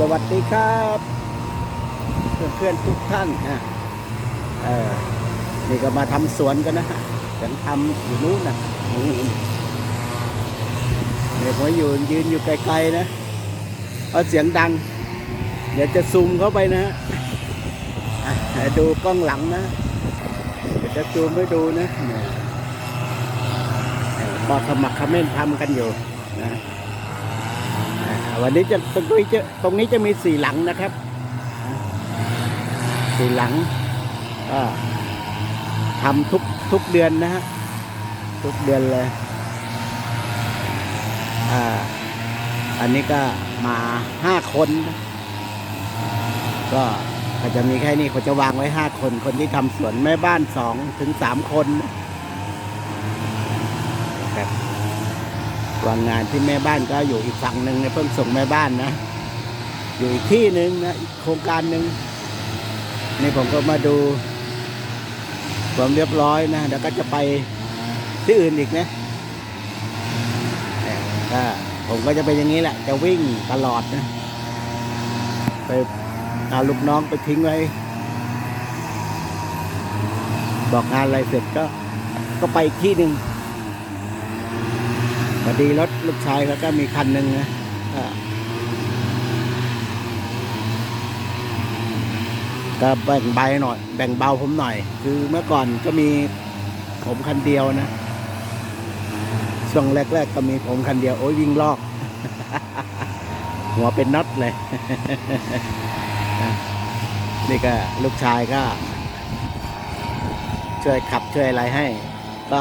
สวัสดีครับ เพื่อนเพื่อนทุกท่านนะเออนี่ก็มาทำสวนกันนะฮะฉันทำอยู่นู้นนะเดี๋ยวผมอยู่ยืนอยู่ไกลๆนะเพราเสียงดัง เดี๋ยวจะซูมเข้าไปนะฮะดูกล้องหลังนะเดี๋ยวจะซูมให้ดูนะเนี่ยเอกขมักเขม้นทำกันอยู่นะ วันนี้จะตรงนี้จะตรงนี้จะมีสี่หลังนะครับสี่หลังก็ทำทุกทุกเดือนนะฮะทุกเดือนเลยอ่าอันนี้ก็มาห้าคน ก็ก็จะมีแค่นี้เขาจะวางไว้ห้าคน คนที่ทำสวนแม่บ้านสองถึงสามคนนะครับ วางงานที่แม่บ้านก็อยู่อีกฝั่งหนึ่งเนี่ยเพิ่งส่งแม่บ้านนะ อยู่อีกที่หนึ่งนะอีกโครงการหนึ่งนี่ผมก็มาดูความเรียบร้อยนะเดี๋ยวก็จะไปที่อื่นอีกนะก็ผมก็จะเป็นอย่างนี้แหละ จะวิ่งตลอดนะ ไปเอาลูกน้องไปทิ้งไว้ บอกงานอะไรเสร็จก็ก็ไปอีกที่หนึ่งพอดีรถ ลูกชายเขาก็มีคันหนึ่งนะก็แบ่งใบหน่อย แบ่งเบาผมหน่อย คือเมื่อก่อนก็มีผมคันเดียวนะ ช่วงแรก ๆ ก็มีผมคันเดียว โอ้ยวิ่งลอก หัวเป็นน็อตเลย นี่ก็ลูกชายก็ ช่วยขับช่วยอะไรให้ ก็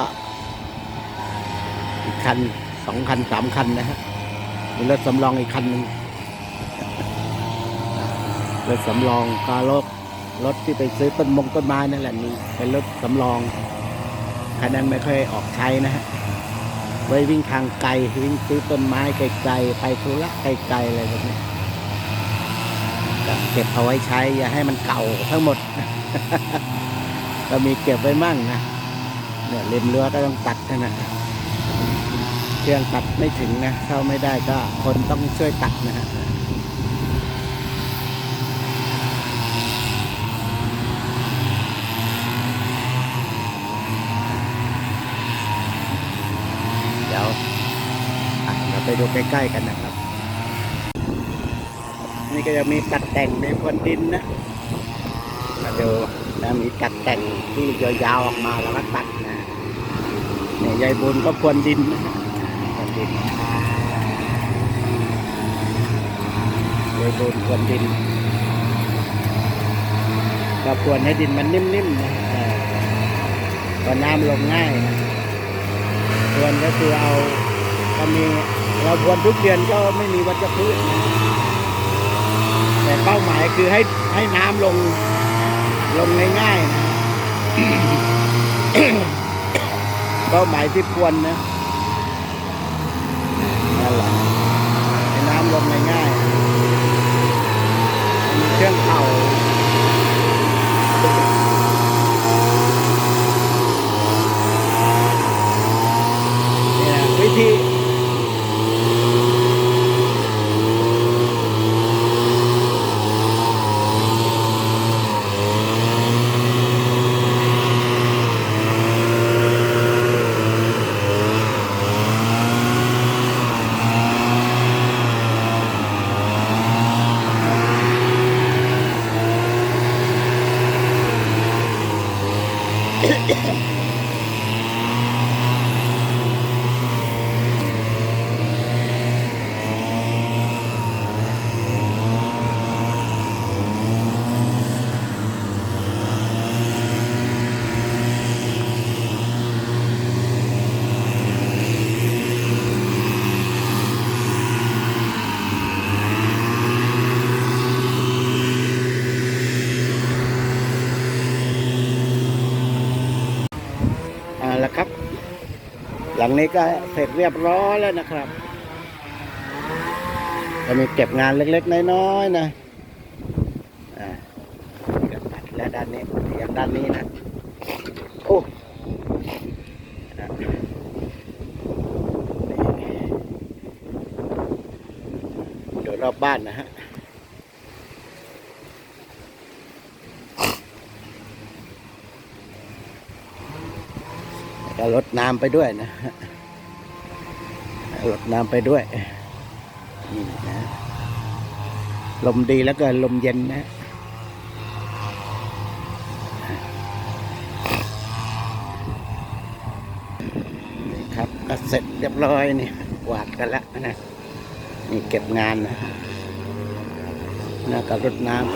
อีกคัน สองคันสามคันนะฮะมีรถสำรองอีกคันหนึ่งรถสำรองก็รถรถที่ไปซื้อต้นมงต้นไม้นั่นแหละนี่เป็นรถสำรองคันนั้นไม่ค่อยออกใช้นะฮะไว้วิ่งทางไกลวิ่งซื้อต้นไม้ไกลๆไปธุระไกลๆอะไรแบบนี้เก็บเอาไว้ใช้ อย่าให้มันเก่าทั้งหมด ก็มีเก็บไว้มั่งนะเนี่ยเล็มเรือก็ต้องตัดนะ เครื่องตัดไม่ถึงนะ เข้าไม่ได้ก็คนต้องช่วยตัดนะฮะเดี๋ยวเราไปดูใกล้ๆกันนะครับ นี่ก็จะมีตัดแต่งในพรวนดินนะมาดูแล้วมีตัดแต่งที่ยาวๆออกมาแล้วก็ตัดนะเนี่ยยายบุญก็พรวนดินนะ ดินโดยโดนพรวนดินก็พวนให้ดินมันนิ่มๆนะก็น้ำลงง่ายนะพรวนก็คือเอาก็มีเราพวนทุกเดือนก็ไม่มีวัชพืชนะแต่เป้าหมายคือให้ให้น้ำลงลงง่ายๆนะเป้าหมายที่พวนนะ นั่นแหละให้น้ำลงง่ายๆมีเครื่องเป่า เแล้วครับ หลังนี้ก็เสร็จเรียบร้อยแล้วนะครับก็มีเก็บงานเล็กๆน้อยๆนะอ่าตัดแล้วด้านนี้อย่างด้านนี้นะโอ้นะนี่โดยรอบบ้านนะฮะ ก็ลดน้ำไปด้วยนะฮะลดน้ำไปด้วยนี่นะลมดีแล้วก็ลมเย็นนะนี่ครับก็เสร็จเรียบร้อยนี่กวาดกันแล้วนะนี่เก็บงานนะน่าก็รดน้ำไป